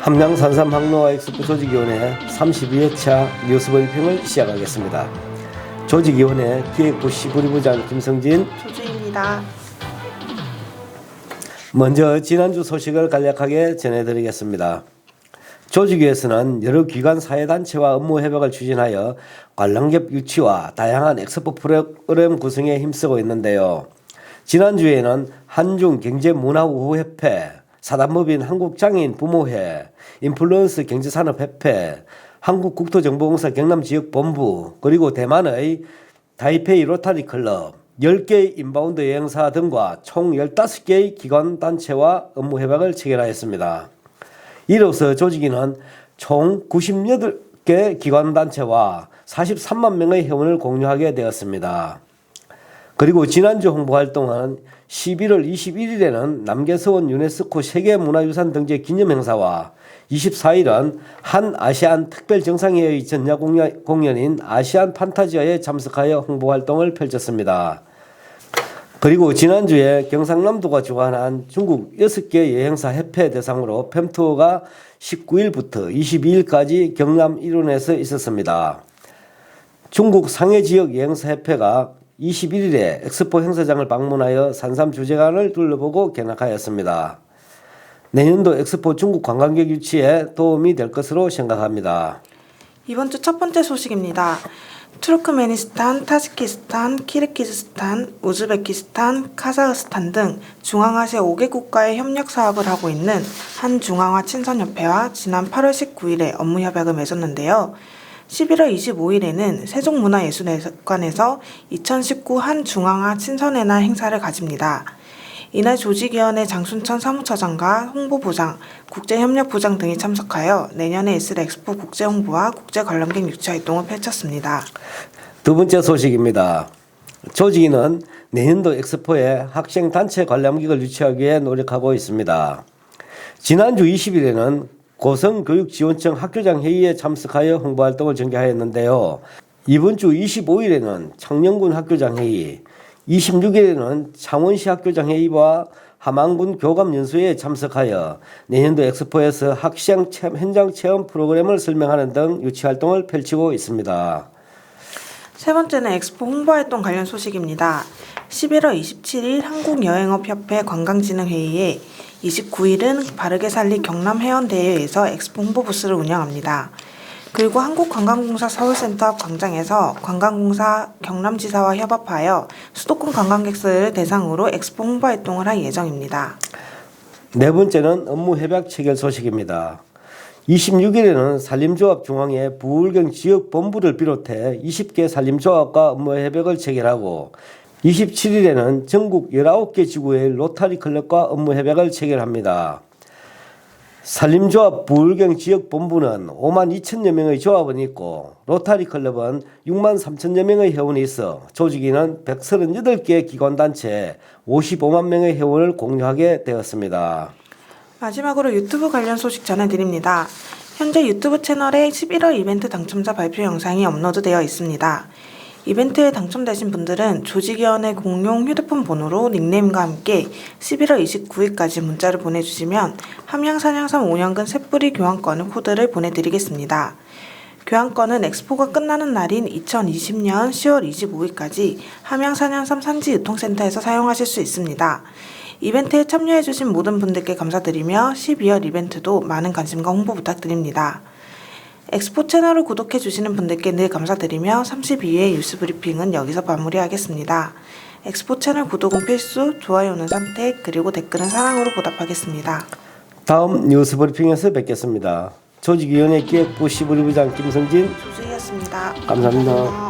함양산삼 항로와 엑스포 조직위원회 32회차 뉴스 브리핑을 시작하겠습니다. 조직위원회 기획부 시부리부장 김성진 조주입니다. 먼저 지난주 소식을 간략하게 전해드리겠습니다. 조직위에서는 여러 기관 사회단체와 업무 협약을 추진하여 관람객 유치와 다양한 엑스포 프로그램 구성에 힘쓰고 있는데요. 지난주에는 한중 경제문화우협회, 사단법인 한국장애인 부모회, 인플루언스 경제산업협회, 한국국토정보공사 경남지역본부, 그리고 대만의 타이페이 로타리 클럽, 10개의 인바운드 여행사 등과 총 15개의 기관 단체와 업무 협약을 체결하였습니다. 이로써 조직위는 총 98개 기관 단체와 43만 명의 회원을 공유하게 되었습니다. 그리고 지난주 홍보 활동은 11월 21일에는 남계서원 유네스코 세계문화유산 등재 기념행사와 24일은 한 아시안 특별 정상회의 전야 공연- 공연인 아시안 판타지아에 참석하여 홍보 활동을 펼쳤습니다. 그리고 지난주에 경상남도가 주관한 중국 6개 여행사 협회 대상으로 팸투어가 19일부터 22일까지 경남 일원에서 있었습니다. 중국 상해 지역 여행사 협회가 21일에 엑스포 행사장을 방문하여 산삼 주재관을 둘러보고 견학하였습니다. 내년도 엑스포 중국 관광객 유치에 도움이 될 것으로 생각합니다. 이번 주 첫 번째 소식입니다. 투르크메니스탄, 타지키스탄, 키르기즈스탄, 우즈베키스탄, 카자흐스탄 등 중앙아시아 5개 국가의 협력 사업을 하고 있는 한중앙화 친선협회와 지난 8월 19일에 업무 협약을 맺었는데요. 11월 25일에는 세종문화예술관에서 2019 한중앙화 친선회나 행사를 가집니다. 이날 조직위원회 장순천 사무처장과 홍보부장, 국제협력부장 등이 참석하여 내년에 있을 엑스포 국제홍보와 국제관람객 유치 활동을 펼쳤습니다. 두 번째 소식입니다. 조직위는 내년도 엑스포에 학생 단체 관람객을 유치하기 위해 노력하고 있습니다. 지난주 20일에는 고성교육지원청 학교장 회의에 참석하여 홍보 활동을 전개하였는데요. 이번 주 25일에는 청년군 학교장 회의, 26일에는 창원시 학교장 회의와 함안군 교감 연수회에 참석하여 내년도 엑스포에서 학생 체험, 현장 체험 프로그램을 설명하는 등 유치 활동을 펼치고 있습니다. 세 번째는 엑스포 홍보활동 관련 소식입니다. 11월 27일 한국여행업협회 관광진흥회의에 29일은 바르게 살리 경남 해연대회에서 엑스포 홍보 부스를 운영합니다. 그리고 한국관광공사 서울센터 앞 광장에서 관광공사 경남지사와 협업하여 수도권 관광객 수를 대상으로 엑스포 홍보 활동을 할 예정입니다. 네 번째는 업무 협약 체결 소식입니다. 26일에는 산림조합 중앙회 부울경 지역 본부를 비롯해 20개 산림조합과 업무 협약을 체결하고 27일에는 전국 19개 지구의 로타리 클럽과 업무 협약을 체결합니다. 산림조합 부울경 지역 본부는 5만 2천여 명의 조합원 있고 로타리 클럽은 6만 3천여 명의 회원이 있어 조직위는 138개 기관단체 55만 명의 회원을 공유하게 되었습니다. 마지막으로 유튜브 관련 소식 전해드립니다. 현재 유튜브 채널에 11월 이벤트 당첨자 발표 영상이 업로드되어 있습니다. 이벤트에 당첨되신 분들은 조직위원회 공용 휴대폰 번호로 닉네임과 함께 11월 29일까지 문자를 보내주시면 함양산양삼 5년근 셋뿌리 교환권을 코드를 보내드리겠습니다. 교환권은 엑스포가 끝나는 날인 2020년 10월 25일까지 함양산양삼 산지 유통센터에서 사용하실 수 있습니다. 이벤트에 참여해주신 모든 분들께 감사드리며 12월 이벤트도 많은 관심과 홍보 부탁드립니다. 엑스포 채널을 구독해주시는 분들께 늘 감사드리며 32회 뉴스 브리핑은 여기서 마무리하겠습니다. 엑스포 채널 구독은 필수, 좋아요는 선택, 그리고 댓글은 사랑으로 보답하겠습니다. 다음 뉴스 브리핑에서 뵙겠습니다. 조직위원회 기획부 시부리부장 김성진 조수희였습니다. 감사합니다. 감사합니다.